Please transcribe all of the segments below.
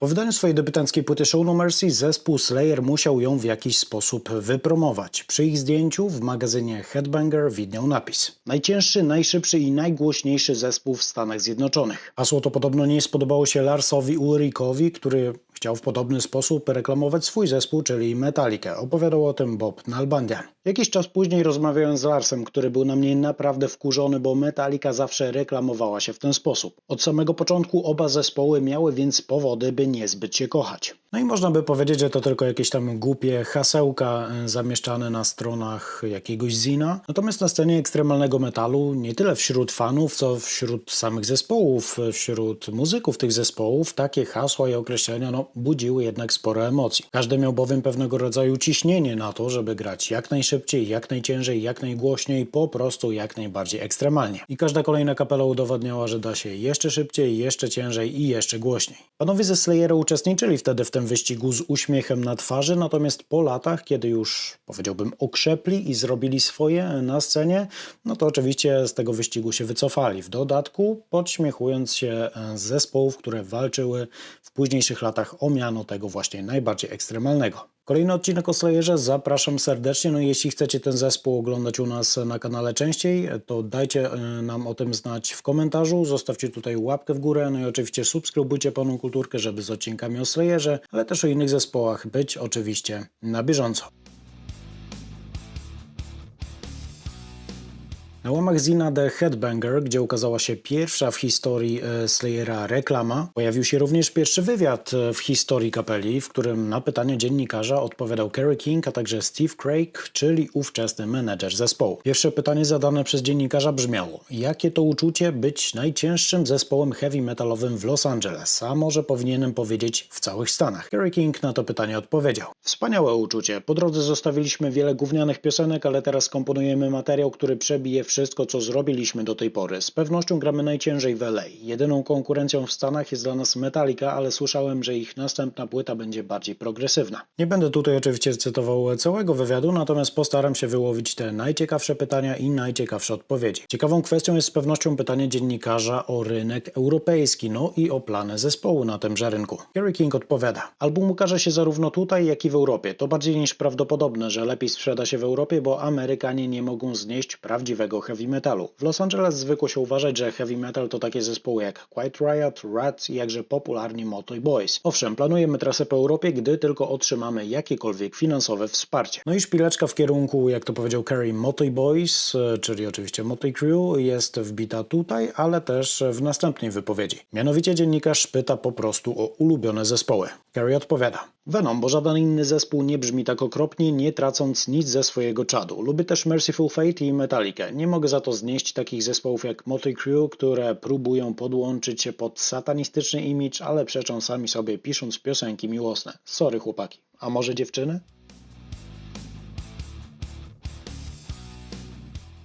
Po wydaniu swojej debiutanckiej płyty Show No Mercy zespół Slayer musiał ją w jakiś sposób wypromować. Przy ich zdjęciu w magazynie Headbanger widniał napis. Najcięższy, najszybszy i najgłośniejszy zespół w Stanach Zjednoczonych. Hasło to podobno nie spodobało się Larsowi Ulrikowi, który chciał w podobny sposób reklamować swój zespół, czyli Metallica. Opowiadał o tym Bob Nalbandian. Jakiś czas później rozmawiałem z Larsem, który był na mnie naprawdę wkurzony, bo Metallica zawsze reklamowała się w ten sposób. Od samego początku oba zespoły miały więc powody, by niezbyt się kochać. No i można by powiedzieć, że to tylko jakieś tam głupie hasełka e, zamieszczane na stronach jakiegoś zina. Natomiast na scenie ekstremalnego metalu, nie tyle wśród fanów, co wśród samych zespołów, e, wśród muzyków tych zespołów, takie hasła i określenia no, budziły jednak sporo emocji. Każdy miał bowiem pewnego rodzaju ciśnienie na to, żeby grać jak najszybciej, jak najciężej, jak najgłośniej, po prostu jak najbardziej ekstremalnie. I każda kolejna kapela udowadniała, że da się jeszcze szybciej, jeszcze ciężej i jeszcze głośniej. Panowie ze Slayera uczestniczyli wtedy w tym wyścigu z uśmiechem na twarzy, natomiast po latach, kiedy już powiedziałbym okrzepli i zrobili swoje na scenie, no to oczywiście z tego wyścigu się wycofali. W dodatku podśmiechując się e, z zespołów, które walczyły w późniejszych latach o miano tego właśnie najbardziej ekstremalnego. Kolejny odcinek o Slayerze zapraszam serdecznie. No jeśli chcecie ten zespół oglądać u nas na kanale częściej, to dajcie e, nam o tym znać w komentarzu. Zostawcie tutaj łapkę w górę. No i oczywiście subskrybujcie Panu Kulturkę, żeby z odcinkami o Slayerze, ale też o innych zespołach być oczywiście na bieżąco. Na łamach zina The Headbanger, gdzie ukazała się pierwsza w historii e, Slayera reklama, pojawił się również pierwszy wywiad e, w historii kapeli, w którym na pytanie dziennikarza odpowiadał Kerry King, a także Steve Craig, czyli ówczesny menedżer zespołu. Pierwsze pytanie zadane przez dziennikarza brzmiało: Jakie to uczucie być najcięższym zespołem heavy metalowym w Los Angeles, a może powinienem powiedzieć w całych Stanach? Kerry King na to pytanie odpowiedział: Wspaniałe uczucie. Po drodze zostawiliśmy wiele gównianych piosenek, ale teraz komponujemy materiał, który przebije wszystko, co zrobiliśmy do tej pory. Z pewnością gramy najciężej w LA. Jedyną konkurencją w Stanach jest dla nas Metallica, ale słyszałem, że ich następna płyta będzie bardziej progresywna. Nie będę tutaj oczywiście cytował całego wywiadu, natomiast postaram się wyłowić te najciekawsze pytania i najciekawsze odpowiedzi. Ciekawą kwestią jest z pewnością pytanie dziennikarza o rynek europejski, no i o plany zespołu na tymże rynku. Kerry King odpowiada. Album ukaże się zarówno tutaj, jak i w Europie. To bardziej niż prawdopodobne, że lepiej sprzeda się w Europie, bo Amerykanie nie mogą znieść prawdziwego heavy metalu. W Los Angeles zwykło się uważać, że heavy metal to takie zespoły jak Quiet Riot, Rat i jakże popularni Motoy Boys. Owszem, planujemy trasę po Europie, gdy tylko otrzymamy jakiekolwiek finansowe wsparcie. No i szpileczka w kierunku, jak to powiedział Kerry, Motoy Boys, czyli oczywiście Motoy Crew, jest wbita tutaj, ale też w następnej wypowiedzi. Mianowicie dziennikarz pyta po prostu o ulubione zespoły. Kerry odpowiada. Venom, bo żaden inny zespół nie brzmi tak okropnie, nie tracąc nic ze swojego czadu. Lubię też Merciful Fate i Metallica. Nie mogę za to znieść takich zespołów jak Motley Crue, które próbują podłączyć się pod satanistyczny imidż, ale przeczą sami sobie pisząc piosenki miłosne. Sorry chłopaki. A może dziewczyny?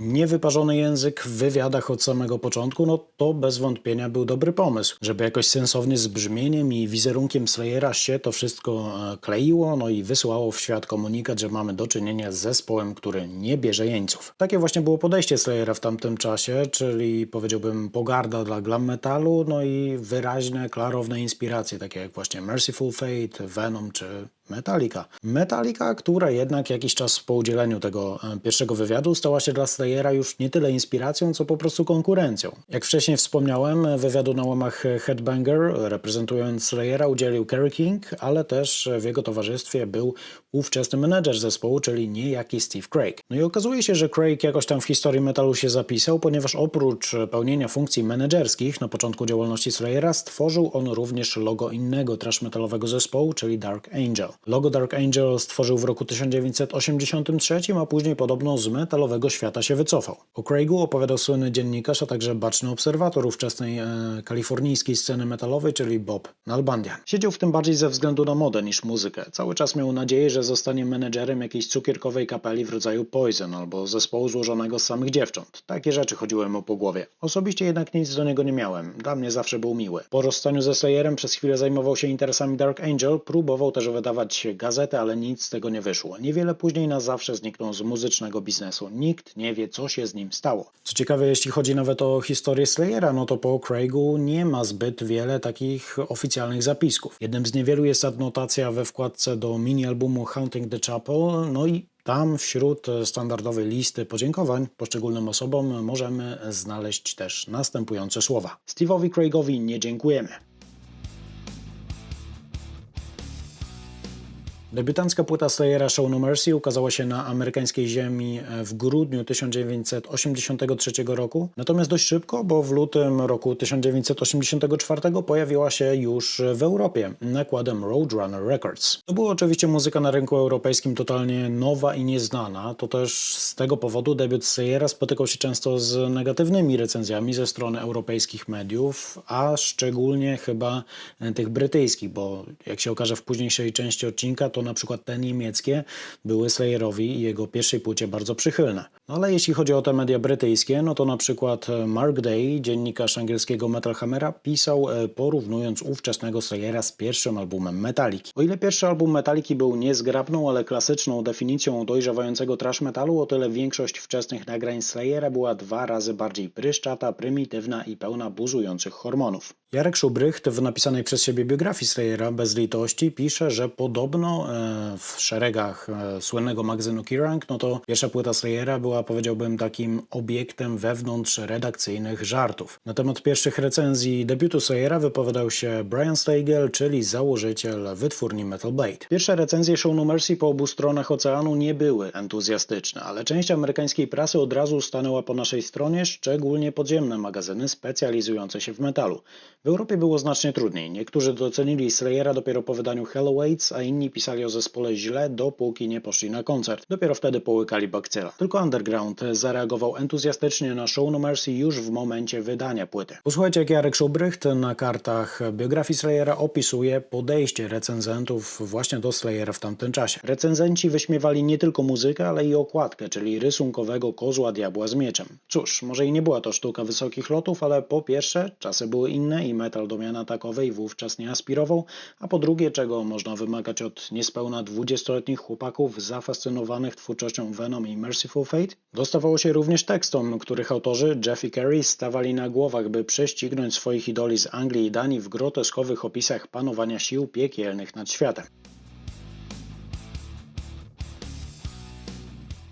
Niewyparzony język w wywiadach od samego początku, no to bez wątpienia był dobry pomysł, żeby jakoś sensownie z brzmieniem i wizerunkiem Slayera się to wszystko e, kleiło, no i wysyłało w świat komunikat, że mamy do czynienia z zespołem, który nie bierze jeńców. Takie właśnie było podejście Slayera w tamtym czasie, czyli powiedziałbym pogarda dla glam metalu, no i wyraźne, klarowne inspiracje, takie jak właśnie Merciful Fate, Venom czy Metallica. Metallica, która jednak jakiś czas po udzieleniu tego e, pierwszego wywiadu stała się dla Slayera już nie tyle inspiracją, co po prostu konkurencją. Jak wcześniej wspomniałem, wywiadu na łamach Headbanger reprezentując Slayera udzielił Kerry King, ale też w jego towarzystwie był ówczesny menedżer zespołu, czyli niejaki Steve Craig. No i okazuje się, że Craig jakoś tam w historii metalu się zapisał, ponieważ oprócz pełnienia funkcji menedżerskich na początku działalności Slayera stworzył on również logo innego trash metalowego zespołu, czyli Dark Angel. Logo Dark Angel stworzył w roku 1983, a później podobno z metalowego świata się wycofał. O Craigu opowiadał słynny dziennikarz, a także baczny obserwator ówczesnej e, kalifornijskiej sceny metalowej, czyli Bob Nalbandian. Siedział w tym bardziej ze względu na modę niż muzykę. Cały czas miał nadzieję, że zostanie menedżerem jakiejś cukierkowej kapeli w rodzaju Poison albo zespołu złożonego z samych dziewcząt. Takie rzeczy chodziły mu po głowie. Osobiście jednak nic do niego nie miałem. Dla mnie zawsze był miły. Po rozstaniu ze Slayerem przez chwilę zajmował się interesami Dark Angel, próbował też wydawać wydać gazetę, ale nic z tego nie wyszło. Niewiele później na zawsze zniknął z muzycznego biznesu. Nikt nie wie, co się z nim stało. Co ciekawe, jeśli chodzi nawet o historię Slayera, no to po Craigu nie ma zbyt wiele takich oficjalnych zapisków. Jednym z niewielu jest adnotacja we wkładce do mini-albumu Haunting the Chapel, no i tam wśród standardowej listy podziękowań poszczególnym osobom możemy znaleźć też następujące słowa. Steve'owi Craigowi nie dziękujemy. Debiutancka płyta Slayera Show No Mercy ukazała się na amerykańskiej ziemi w grudniu 1983 roku, natomiast dość szybko, bo w lutym roku 1984 pojawiła się już w Europie nakładem Roadrunner Records. To była oczywiście muzyka na rynku europejskim totalnie nowa i nieznana, to też z tego powodu debiut Slayera spotykał się często z negatywnymi recenzjami ze strony europejskich mediów, a szczególnie chyba tych brytyjskich, bo jak się okaże w późniejszej części odcinka, to na przykład te niemieckie były Slayerowi i jego pierwszej płycie bardzo przychylne. No ale jeśli chodzi o te media brytyjskie, no to na przykład Mark Day, dziennikarz angielskiego Metal Hammera, pisał porównując ówczesnego Slayera z pierwszym albumem Metallica. O ile pierwszy album Metallica był niezgrabną, ale klasyczną definicją dojrzewającego trash metalu, o tyle większość wczesnych nagrań Slayera była dwa razy bardziej pryszczata, prymitywna i pełna buzujących hormonów. Jarek Szubrycht w napisanej przez siebie biografii Slayera bez litości pisze, że podobno w szeregach słynnego magazynu Kerrang, no to pierwsza płyta Slayera była powiedziałbym takim obiektem wewnątrz redakcyjnych żartów. Na temat pierwszych recenzji debiutu Slayera wypowiadał się Brian Stagel, czyli założyciel wytwórni Metal Blade. Pierwsze recenzje Show No Mercy po obu stronach oceanu nie były entuzjastyczne, ale część amerykańskiej prasy od razu stanęła po naszej stronie, szczególnie podziemne magazyny specjalizujące się w metalu. W Europie było znacznie trudniej. Niektórzy docenili Slayera dopiero po wydaniu Helloweights, a inni pisali o zespole źle, dopóki nie poszli na koncert. Dopiero wtedy połykali bakcyla. Tylko Underground zareagował entuzjastycznie na Show No Mercy już w momencie wydania płyty. Posłuchajcie, jak Jarek Schubrycht na kartach biografii Slayera opisuje podejście recenzentów właśnie do Slayera w tamtym czasie. Recenzenci wyśmiewali nie tylko muzykę, ale i okładkę, czyli rysunkowego kozła diabła z mieczem. Cóż, może i nie była to sztuka wysokich lotów, ale po pierwsze, czasy były inne i metal do miana takowej wówczas nie aspirował, a po drugie, czego można wymagać od niespełna 20-letnich chłopaków zafascynowanych twórczością Venom i Merciful Fate, dostawało się również tekstom, których autorzy Jeff i Carey stawali na głowach, by prześcignąć swoich idoli z Anglii i Danii w groteskowych opisach panowania sił piekielnych nad światem.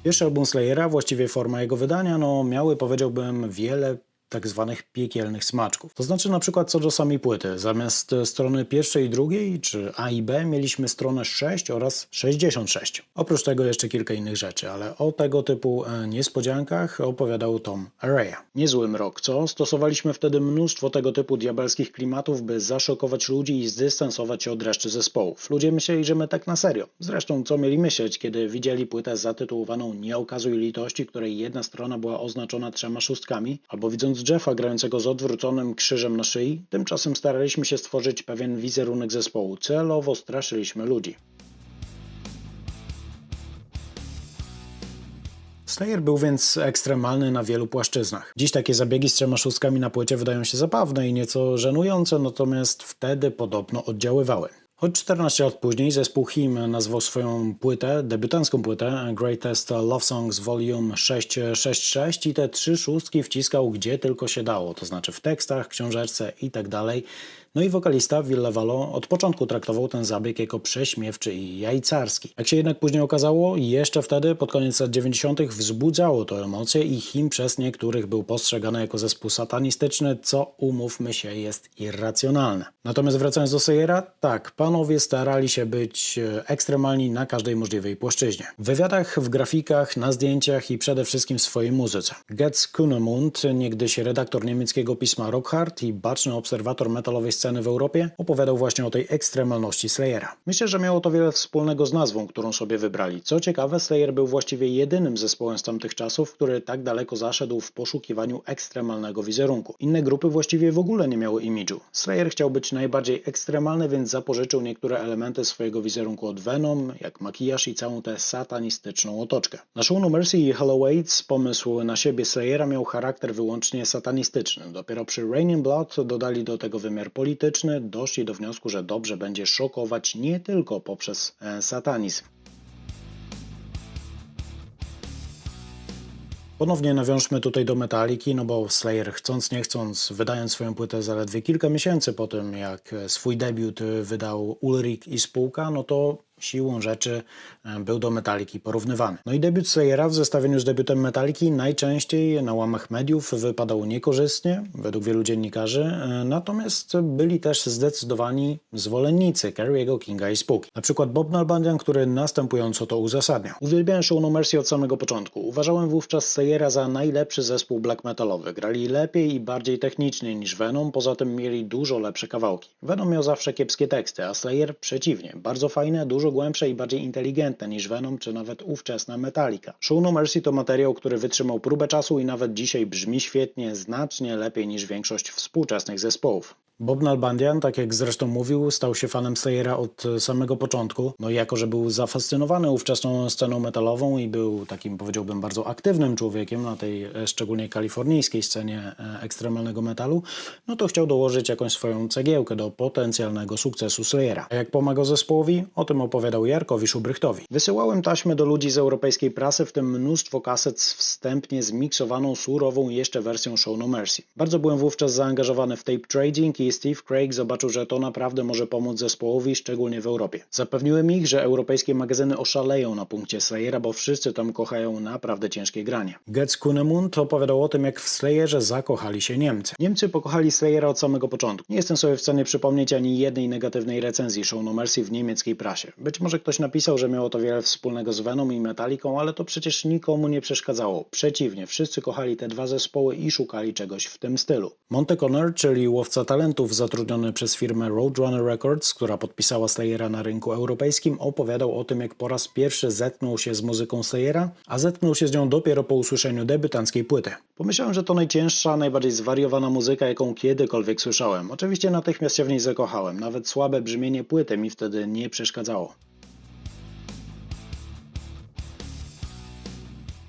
Pierwszy album Slayera, właściwie forma jego wydania, no miały powiedziałbym wiele tak zwanych piekielnych smaczków. To znaczy na przykład co do samej płyty. Zamiast strony pierwszej i drugiej, czy A i B, mieliśmy stronę 6 oraz 66. Oprócz tego jeszcze kilka innych rzeczy, ale o tego typu niespodziankach opowiadał Tom Araya. Niezły mrok, co? Stosowaliśmy wtedy mnóstwo tego typu diabelskich klimatów, by zaszokować ludzi i zdystansować się od reszty zespołów. Ludzie myśleli, że my tak na serio. Zresztą co mieli myśleć, kiedy widzieli płytę zatytułowaną Nie okazuj litości, której jedna strona była oznaczona trzema szóstkami, albo widząc Jeffa grającego z odwróconym krzyżem na szyi, tymczasem staraliśmy się stworzyć pewien wizerunek zespołu. Celowo straszyliśmy ludzi. Slayer był więc ekstremalny na wielu płaszczyznach. Dziś takie zabiegi z trzema szóstkami na płycie wydają się zabawne i nieco żenujące, natomiast wtedy podobno oddziaływały. Choć 14 lat później zespół Him nazwał swoją płytę, debiutancką płytę Greatest Love Songs Volume 666 i te trzy szóstki wciskał gdzie tylko się dało, to znaczy w tekstach, książeczce i tak. No i wokalista Ville Valo od początku traktował ten zabieg jako prześmiewczy i jajcarski. Jak się jednak później okazało, jeszcze wtedy, pod koniec lat 90., wzbudzało to emocje i Him przez niektórych był postrzegany jako zespół satanistyczny, co umówmy się jest irracjonalne. Natomiast wracając do Sayera, tak, panowie starali się być ekstremalni na każdej możliwej płaszczyźnie. W wywiadach, w grafikach, na zdjęciach i przede wszystkim w swojej muzyce. Getz Kunemund, niegdyś redaktor niemieckiego pisma Rockhard i baczny obserwator metalowej sceny w Europie, opowiadał właśnie o tej ekstremalności Slayera. Myślę, że miało to wiele wspólnego z nazwą, którą sobie wybrali. Co ciekawe, Slayer był właściwie jedynym zespołem z tamtych czasów, który tak daleko zaszedł w poszukiwaniu ekstremalnego wizerunku. Inne grupy właściwie w ogóle nie miały imidżu. Slayer chciał być najbardziej ekstremalny, więc zapożyczył niektóre elementy swojego wizerunku od Venom, jak makijaż i całą tę satanistyczną otoczkę. Na show No Mercy i Halloween pomysł na siebie Slayera miał charakter wyłącznie satanistyczny. Dopiero przy Rain in Blood dodali do tego wymiar polityczny polityczny, doszli do wniosku, że dobrze będzie szokować nie tylko poprzez e, satanizm. Ponownie nawiążmy tutaj do Metaliki, no bo Slayer chcąc nie chcąc, wydając swoją płytę zaledwie kilka miesięcy po tym, jak swój debiut wydał Ulrich i spółka, no to siłą rzeczy e, był do Metaliki porównywany. No i debiut Slayera w zestawieniu z debiutem Metaliki najczęściej na łamach mediów wypadał niekorzystnie, według wielu dziennikarzy, e, natomiast byli też zdecydowani zwolennicy Kerry'ego Kinga i spółki. Na przykład Bob Nalbandian, który następująco to uzasadniał. Uwielbiałem Show No Mercy od samego początku. Uważałem wówczas Slayera za najlepszy zespół black metalowy. Grali lepiej i bardziej technicznie niż Venom, poza tym mieli dużo lepsze kawałki. Venom miał zawsze kiepskie teksty, a Slayer przeciwnie. Bardzo fajne, dużo głębsze i bardziej inteligentne niż Venom czy nawet ówczesna Metallica. Show No Mercy to materiał, który wytrzymał próbę czasu i nawet dzisiaj brzmi świetnie, znacznie lepiej niż większość współczesnych zespołów. Bob Nalbandian, tak jak zresztą mówił, stał się fanem Slayera od samego początku. No i jako, że był zafascynowany ówczesną sceną metalową i był takim, powiedziałbym, bardzo aktywnym człowiekiem na tej e, szczególnie kalifornijskiej scenie e, ekstremalnego metalu, no to chciał dołożyć jakąś swoją cegiełkę do potencjalnego sukcesu Slayera. A jak pomagał zespołowi? O tym opowiadał Jarkowi Szubrychtowi. Wysyłałem taśmy do ludzi z europejskiej prasy, w tym mnóstwo kaset z wstępnie zmiksowaną, surową jeszcze wersją Show No Mercy. Bardzo byłem wówczas zaangażowany w tape trading i Steve Craig zobaczył, że to naprawdę może pomóc zespołowi, szczególnie w Europie. Zapewniłem ich, że europejskie magazyny oszaleją na punkcie Slayera, bo wszyscy tam kochają naprawdę ciężkie granie. Getz Kunemund opowiadał o tym, jak w Slayerze zakochali się Niemcy. Niemcy pokochali Slayera od samego początku. Nie jestem sobie w stanie przypomnieć ani jednej negatywnej recenzji Show No Mercy w niemieckiej prasie. Być może ktoś napisał, że miało to wiele wspólnego z Venom i Metallicą, ale to przecież nikomu nie przeszkadzało. Przeciwnie, wszyscy kochali te dwa zespoły i szukali czegoś w tym stylu. Monte Conner, czyli łowca zatrudniony przez firmę Roadrunner Records, która podpisała Slayera na rynku europejskim, opowiadał o tym, jak po raz pierwszy zetknął się z muzyką Slayera, a zetknął się z nią dopiero po usłyszeniu debiutanckiej płyty. Pomyślałem, że to najcięższa, najbardziej zwariowana muzyka, jaką kiedykolwiek słyszałem. Oczywiście natychmiast się w niej zakochałem. Nawet słabe brzmienie płyty mi wtedy nie przeszkadzało.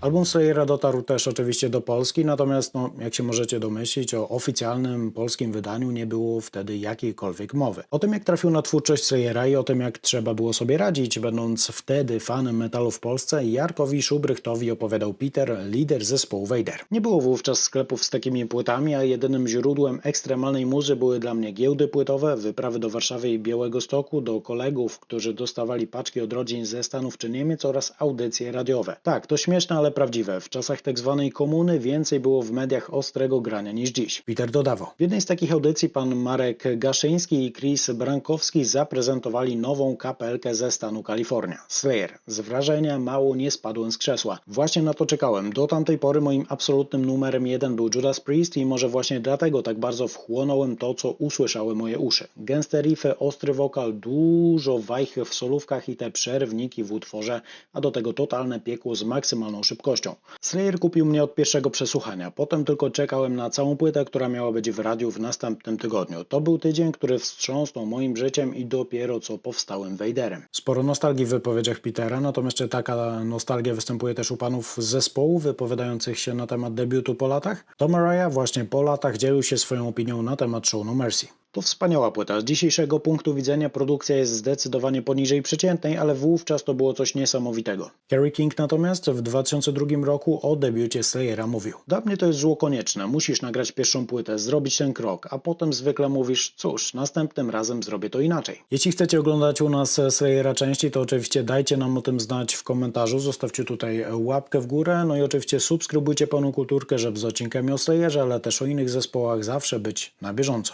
Album Slayera dotarł też oczywiście do Polski, natomiast no, jak się możecie domyślić, o oficjalnym polskim wydaniu nie było wtedy jakiejkolwiek mowy. O tym jak trafił na twórczość Slayera i o tym jak trzeba było sobie radzić, będąc wtedy fanem metalu w Polsce, Jarkowi Szubrychtowi opowiadał Peter, lider zespołu Vader. Nie było wówczas sklepów z takimi płytami, a jedynym źródłem ekstremalnej muzy były dla mnie giełdy płytowe, wyprawy do Warszawy i Białego Stoku, do kolegów, którzy dostawali paczki od rodzin ze Stanów czy Niemiec oraz audycje radiowe. Tak, to śmieszne, ale prawdziwe. W czasach tak zwanej komuny więcej było w mediach ostrego grania niż dziś. Peter dodawał. W jednej z takich audycji pan Marek Gaszyński i Chris Brankowski zaprezentowali nową kapelkę ze stanu Kalifornia. Slayer. Z wrażenia mało nie spadłem z krzesła. Właśnie na to czekałem. Do tamtej pory moim absolutnym numerem jeden był Judas Priest i może właśnie dlatego tak bardzo wchłonąłem to, co usłyszały moje uszy. Gęste riffy, ostry wokal, dużo wajchy w solówkach i te przerwniki w utworze, a do tego totalne piekło z maksymalną szybkością. Slayer kupił mnie od pierwszego przesłuchania, potem tylko czekałem na całą płytę, która miała być w radiu w następnym tygodniu. To był tydzień, który wstrząsnął moim życiem i dopiero co powstałem Vaderem. Sporo nostalgii w wypowiedziach Petera, natomiast taka nostalgia występuje też u panów z zespołu wypowiadających się na temat debiutu po latach? Tom Araya właśnie po latach dzielił się swoją opinią na temat Show No Mercy. To wspaniała płyta. Z dzisiejszego punktu widzenia produkcja jest zdecydowanie poniżej przeciętnej, ale wówczas to było coś niesamowitego. Kerry King natomiast w 2002 roku o debiucie Slayera mówił. Dla mnie to jest zło konieczne. Musisz nagrać pierwszą płytę, zrobić ten krok, a potem zwykle mówisz, cóż, następnym razem zrobię to inaczej. Jeśli chcecie oglądać u nas Slayera częściej, to oczywiście dajcie nam o tym znać w komentarzu, zostawcie tutaj łapkę w górę, no i oczywiście subskrybujcie pełną kulturkę, żeby z odcinkami o Slayerze, ale też o innych zespołach zawsze być na bieżąco.